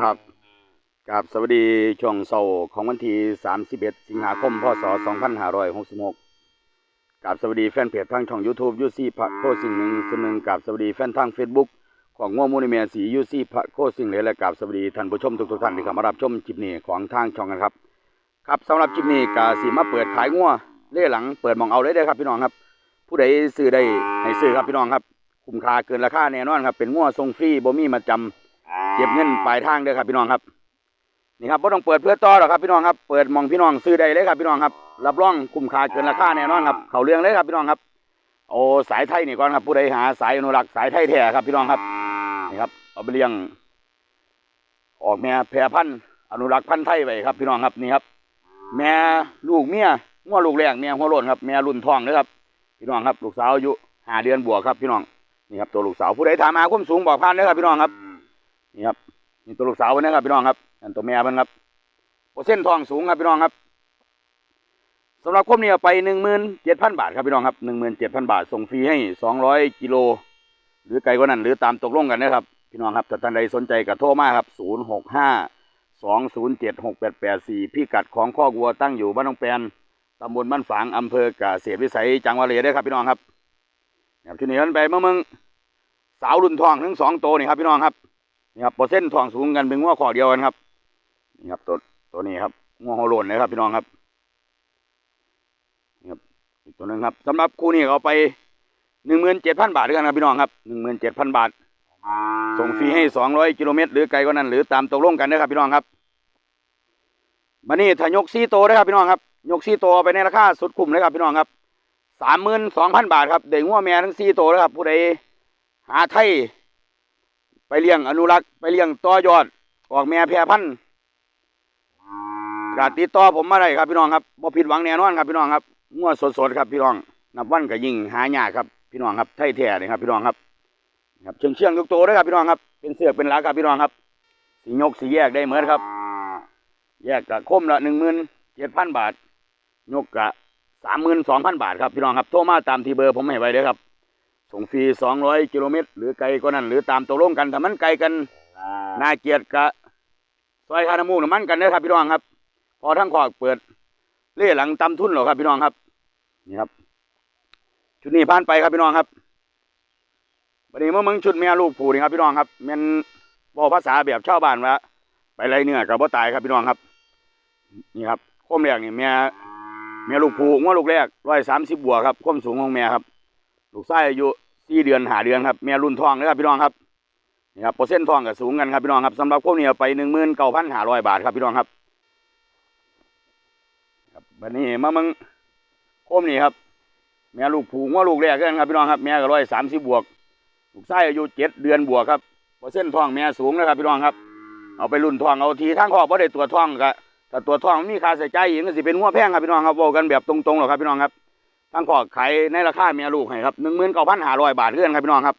ครับกับสวัสดีช่วงเสาร์ของวันที่ 31 สิงหาคม พศ 2566กับสวัสดีแฟนเพจทางช่อง YouTube ยูซี่พระโคสิ่งหนึ่งส่วนหนึ่งกับสวัสดีแฟนทาง Facebook ของง่วงมูนิเมียสียูซี่พระโคสิ่งเลยและกับสวัสดีท่านผู้ชมทุกๆท่านที่เข้ามารับชมคลิปนี้ของทางช่องกันครับ ครับสำหรับคลิปนี้กาสีมาเปิดขายงัวเล่หลังเปิดมองเอาเลยเด้ครับพี่น้องครับ ผู้ใดซื้อได้ให้ซื้อครับพี่น้องครับ คุ้มค่าเกินราคาแน่นอนครับเป็นงัวทรงฟรีบ่มีมาจำ เก็บเงินปลายทางเด้อครับพี่น้องครับนี่ครับบ่ต้องเปิดเพื่อต่อหรอกครับพี่น้องครับเปิดมองพี่น้องซื้อได้เลยครับพี่น้องครับ รับรองคุ้มค่าเกินราคาแน่นอนครับเขาเรื่องเลยครับพี่น้องครับ โอ้สายไทยนี่ก่อนครับ ผู้ใดหาสายอนุรักษ์สายไทยแท้ครับพี่น้องครับนี่ครับเอาไปเลี้ยง ออกแม่แพรพันธุ์อนุรักษ์พันธุ์ไทยไว้ครับ พี่น้องครับนี่ครับ แม่ลูกเมียงัวลูกแรกเมียหัวโลนครับแม่รุ่นทองเด้อครับพี่น้องครับ ลูกสาวอายุห้าเดือนบวกครับพี่น้องนี่ครับตัวลูกสาวผู้ใดถามหาความสูงบอกผ่านเด้อครับพี่น้องครับ นี่ครับนี่ตัวลูกสาวนะครับพี่น้องครับอันตัวแม่เพิ่นครับเปอร์เซ็นทองสูงครับพี่น้องครับสำหรับคมนี้ไปหนึ่งหมื่นเจ็ดพันบาทครับพี่น้องครับหนึ่งหมื่นเจ็ดพันบาทส่งฟรีให้สองร้อยกิโลหรือไกลกว่านั้นหรือตามตกลงกันนะครับพี่น้องครับถ้าท่านใดสนใจก็โทรมาครับศูนย์หกห้าสองศูนย์เจ็ดหกแปดแปดสี่พี่กัดของข้อวัวตั้งอยู่บ้านน้องแปนตำบลบ้านฝางอำเภอกเกษตรวิสัยจังหวัดเลยได้ครับพี่น้องครับครับที่นี่เพิ่นไปเมื่อมึงสาวรุ่นทองทั้งสองโตวนี่ครับพี่น้องครับ นี่ครับเปอร์เซ็นต์ทองสูงกันเป็นงัวขอเดียวกันครับนี่ครับตัวตัวนี้ครับงัวโฮโลนนะครับ พี่น้องครับนี่ครับอีกตัวนึงครับสำหรับคู่นี้เอาไปหนึ่งหมื่นเจ็ดพันบาทด้วยกันครับพี่น้องครับหนึ่งหมื่นเจ็ดพันบาท ส่งฟรีให้สองร้อยกิโลเมตรหรือไกลกว่านั้น หรือตามตกลงกันนะครับพี่น้องครับบันนี้ถ้ายกซีโตวนะครับพี่น้องครับ ยกซีโตไปในราคาสุดคุ้มเลยครับพี่น้องครับสามหมื่นสองพันบาทครับเด็กงัวแม่ทั้งซีโตนะครับผู้ใดหาไทย ไปเลี้ยงอนุรักษ์ไปเลี้ยงต่อยอด ออกแม่แพร่พันธุ์กาติดต่อผมมาได้ครับพี่น้องครับบ่ผิดหวังแน่นอนครับพี่น้องครับงัวสดๆครับพี่น้อง นับวันก็ยิ่งหายากครับพี่น้องครับไทยแท้นี่ครับพี่น้องครับครับเชียงเชียงๆทุกตัวเลยครับพี่น้องครับ เป็นเสือกเป็นหลักครับพี่น้องครับสียกสีแยกได้เหมือนครับ แยกกะคมละหนึ่งหมื่นเจ็ดพันบาท ยกกะสามหมื่นสองพันบาทครับพี่น้องครับโทรมาตามที่เบอร์ผมให้ไว้เลยครับ ส่งฟรีสองร้อยกิโลเมตร หรือไกลกว่านั้นหรือตามตกลงกันถ้ามันไกลกันน่าเกลียดกะซอยคานามูกน้ำมันกันเด้อครับพี่น้องครับ พอทั้งขอกเปิดเล่หลังตำทุนหรอครับพี่น้องครับ นี่ครับ ชุดนี้ผ่านไปครับพี่น้องครับวันนี้เมื่อมึงชุดเมียลูกผูนี่ครับพี่น้องครับแมันบอกภาษาแบบชาวบ้านว่าไปไรเนื้อกับบ่ตายครับพี่น้องครับ นี่ครับโคมแรกนี่เมียเมียลูกผูงว่าลูกแรกร้อยสามสิบบวกครับความสูงของเมียครับ ลูกชายอายุ สี่เดือนหาเดือนครับแม่รุ่นทองเลยครับพี่น้องครับนี่ครับเปอร์เซ็นต์ทองก็สูงกันครับพี่น้องครับสำหรับพวกนี้เอาไปหนึ่งหมื่นเก้าพันห้าร้อยบาทครับพี่น้องครับครับวันนี้มามึงโคมนี่ครับ แม่ลูกผูงว่าลูกแรกกันครับพี่น้องครับแม่ก็ร้อยสามสิบบวก ลูกชายอายุเจ็ดเดือนบวกครับเปอร์เซ็นต์ทองแม่สูงนะครับพี่น้องครับ เอาไปรุ่นทองเอาทีทั้งครอบบ่ได้ตัวทองก็แต่ตัวทองมีค่าใส่ใจอีกก็สิเป็นหัวแพงครับพี่น้องครับเว้ากันแบบตรงๆหรอกครับพี่น้องครับ ทั้งขอขายในราคาเมียลูกให้ครับหนึ่งหมื่นเก้าพันห้าร้อยบาทเพื่อนครับพี่น้องครับ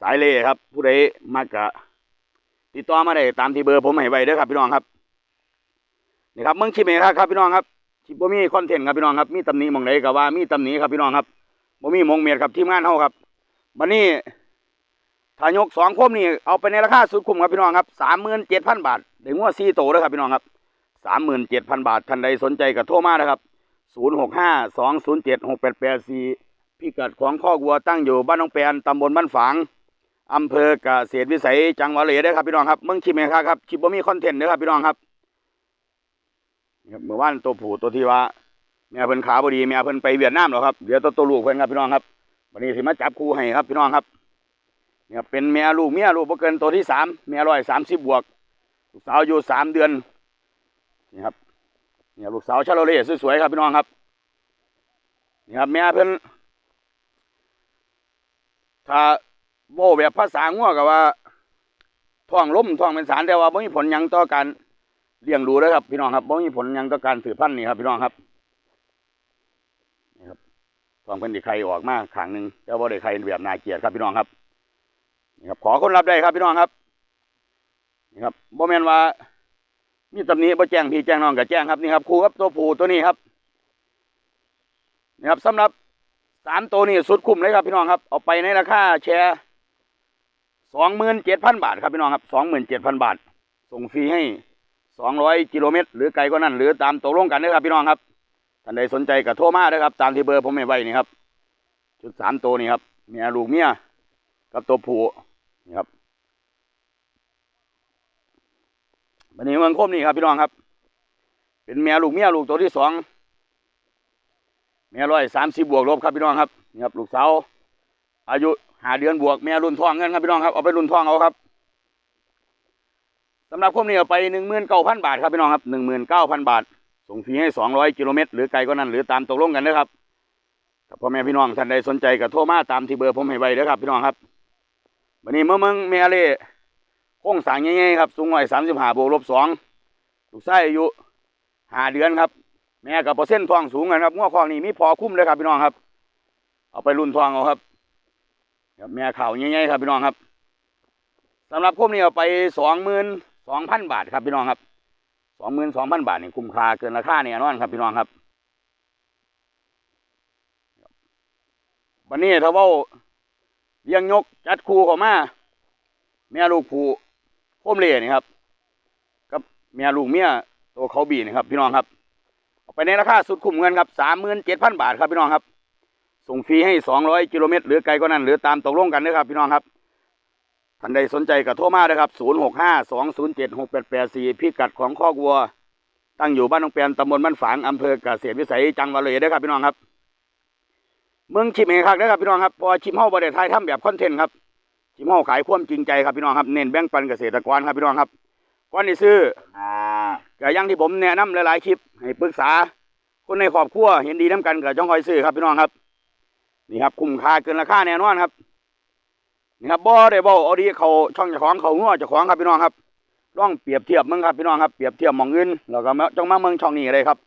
สายเล่ครับ ผู้ใดมากะติดต่อมาได้ตามที่เบอร์ผมให้ไว้เด้อครับพี่น้องครับนี่ครับเมืองชิมเองครับพี่น้องครับชิบ่มีคอนเทนต์ครับพี่น้องครับมีตำหนิมองไหนก็ว่ามีตำหนิครับพี่น้องครับบ่มีมองเมียครับทีมงานเฮาครับวันนี้ถ้ายกสองคมนี่เอาไปในราคาสุดคุ้มครับพี่น้องครับสามหมื่นเจ็ดพันบาทเดี๋ยวงัวสี่โตเด้อครับพี่น้องครับสามหมื่นเจ็ดพันบาทท่านใดสนใจก็โทรมานะครับ ศูนย์หกห้าสองศูนย์เจ็ดหกแปดแปดสี่พิกัดของข้อวัวตั้งอยู่บ้านน้องแปนตำบลบ้านฝางอำเภอกเกษตรวิสัยจังหวัดเลยได้ครับพี่น้องครับเมืองชิมเองครับครับชิบบ่มีคอนเทนต์เด้อครับพี่น้องครับนี่ครับเมื่อวานตัวผู้ตัวที่ว่าแม่เพิ่นขาบดีแม่เพิ่นไปเวียดนามแล้วครับเดี๋ยวตัวตัวลูกเพิ่นครับพี่น้องครับวันนี้สิมาจับคู่ให้ครับพี่น้องครับนี่ครับเป็นแม่ลูกเมียลูกบ่เกินตัวที่สามแม่ร้อยสามสิบบวกลูกสาวอยู่สามเดือนนี่ครับ เนี่ยลูกสาวชาโลเล่สวยๆครับพี่น้องครับนี่ครับแม่เพิ่นถ้าโบแบบภาษางัวกับว่าท้องล้มท้องเป็นสารแต่ว่าบ่มีผลยังต่อการเลี้ยงดูเลยครับ พี่น้องครับบ่มีผลยังต่อการสืบพันธุ์นี่ครับ พี่น้องครับนี่ครับท้องเพิ่นด้ไข่ออกมาข้างหนึ่งแต่บ่ได้ไข่แบบนาเกียดครับพี่น้องครับนี่ครับ ขอคนรับได้ครับพี่น้องครับนี่ครับโบแมนว่า มีตำหนิบ่แจ้งพี่แจ้งน้องก็แจ้งครับนี่ครับครูครับตัวผูตัวนี้ครับนี่ครับสำหรับสามตัวนี้สุดคุ้มเลยครับพี่น้องครับเอาไปในราคาแชร์สองหมื่นเจ็ดพันบาทครับพี่น้องครับสองหมื่นเจ็ดพันบาท ส่งฟรีให้สองร้อยกิโลเมตร หรือไกลกว่านั้น หรือตามตกลงกันนะครับพี่น้องครับท่านใดสนใจก็โทรมาเด้ครับ ตามที่เบอร์ผมให้ไว้นี่ครับ ชุดสามตัวนี่ครับเมียลูกเมียกับตัวผูนี่ครับ วันนี้เมืองคมนี่ครับพี่น้องครับ เป็นเมียลูกเมียลูกตัวที่สองเมียร้อยสามสิบบวกลบครับพี่น้องครับนี่ครับลูกสาวอายุหาเดือนบวกเมียรุ่นทองเงินครับพี่น้องครับเอาไปรุ่นทองเอาครับสำหรับคมนี้เอาไปหนึ่งหมื่นเก้าพันบาทครับพี่น้องครับหนึ่งหมื่นเก้าพันบาท ส่งฟรีให้สองร้อยกิโลเมตรหรือไกลกว่านั้นหรือตามตกลงกันนะครับถ้าพ่อแม่พี่น้องท่านใดสนใจก็โทรมาตามที่เบอร์ผมให้ไว้เด้อครับพี่น้องครับวันนี้เมื่อเมืองเมียเล่ โค้งสางง่ายๆครับสูงหน่อยสามสิบห้าบวกลบสองลูกไส้อายุห้าเดือนครับ แม่กับเปอร์เซ็นต์ทองสูงกันครับง้อคลองนี่มีพอคุ้มเลยครับพี่น้องครับ เอาไปรุ่นทองเอาครับแม่ข่าวง่ายๆครับพี่น้องครับสำหรับคุ้มนี่เอาไปสองหมื่นสองพันบาทครับพี่น้องครับสองหมื่นสองพันบาทนี่คุ้มค่าเกินราคาเนี่ยนอนครับพี่น้องครับวันนี้ถ้าว่าเลี้ยงยกจัดคูเข้ามาเมียลูกผู โคมเล่นี่ครับกับเมียลูกเมียตัวเขาบีนี่ครับ พี่น้องครับเอาไปในราคาสุดคุ้มเงินครับสามหมื่นเจ็ดพันบาทครับพี่น้องครับ ส่งฟรีให้สองร้อยกิโลเมตรหรือไกลกว่านั้นหรือตามตกลงกันนะครับ พี่น้องครับท่านใดสนใจก็โทรมาเลยครับศูนย์หกห้าสองศูนย์เจ็ดหกแปดแปดสี่พิกัดของข้อกวัว ตั้งอยู่บ้านนองแปนตำบลบ้านฝางอำเภอกเกษตรวิสัยจังหวัดเลยนะครับ พี่น้องครับเมืองชิมเองครับนะครับพี่น้องครับพอชิมเฮาบริไทยทำแบบคอนเทนต์ครับ ชิมเฮาขายความจริงใจครับพี่น้องครับเน้นแบ่งปันเกษตรกรครับพี่น้องครับก่อนที่ซื้อก็อยังที่ผมแนะนำหลายๆคลิปให้ปรึกษา คนในครอบครัวเห็นดีน้ำกันกับจ้องคอยซื้อครับพี่น้องครับ นี่ครับคุ้มค่าเกินราคาแน่นอนครับนี่ครับบ่ได้บ่เอาดีเขาช่องจ้าของเขางัวจ้าของครับพี่น้องครับลองเปรียบเทียบมึงครับพี่น้องครับเปรียบเทียบหมองอื่นแล้วก็มาจ้องมาเมืองช่องนี้เลยครับ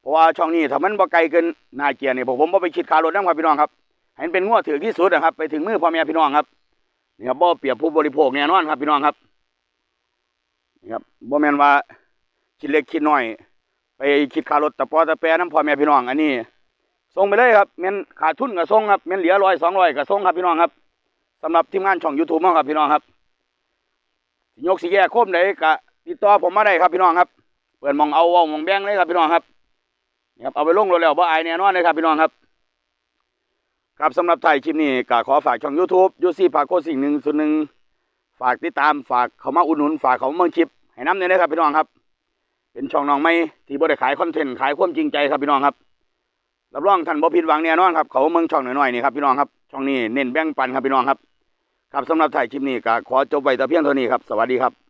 เพราะว่าช่องนี้ถ้ามันบ่ไกลเกินนาเกียร์นี่ยผมผมบ่ไปคิดค่ารถนำครับพี่น้องครับให้มันเป็นงวดถือที่สุดนะครับ ไปถึงมือพ่อแม่พี่น้องครับ นี่ครับบ่เปรียบผู้บริโภคแน่นอนครับพี่น้องครับนี่ครับบ่แม่นว่าคิดเล็กคิดน้อย ไปคิดค่ารถตะปอตะแปรน้ำพ่อแม่พี่น้องอันนี้ส่งไปเลยครับแม่นขาดทุนก็ส่งครับแม่นเหลือร้อยสองร้อยก็ส่งครับพี่น้องครับสำหรับทีมงานช่อง YouTube ของครับพี่น้องครับยกสิแยกโคมใดก็ติดต่อผมมาได้ครับพี่น้องครับ เปิดมองเอาเว้ามองแบงเลยครับพี่น้องครับนี่ครับเอาไปลงรถแล้วบ่อายแน่นอนเลยครับพี่น้องครับ ครับสำหรับไทยคลิปนี้ก็ขอฝากช่อง YouTube ยูซี่พาโคสิ่งหนึ่งส่วนหนึ่งฝากติดตามฝากเขามาอุดหนุนฝากเขามาเมืองคลิปให้น้ำเนี่ยนะครับพี่น้องครับ เป็นช่องน้องไม่ที่บ่ได้ขายคอนเทนต์ขายความจริงใจครับพี่น้องครับรับรองท่านบ่ผิดหวังแน่นอนครับเขามาเมืองช่องหน่อยๆนี่ครับพี่น้องครับช่องนี้เน้นแบ่งปันครับพี่น้องครับ ครับสำหรับไทยคลิปนี้ก็ขอจบไว้แต่เพียงเท่านี้ครับสวัสดีครับ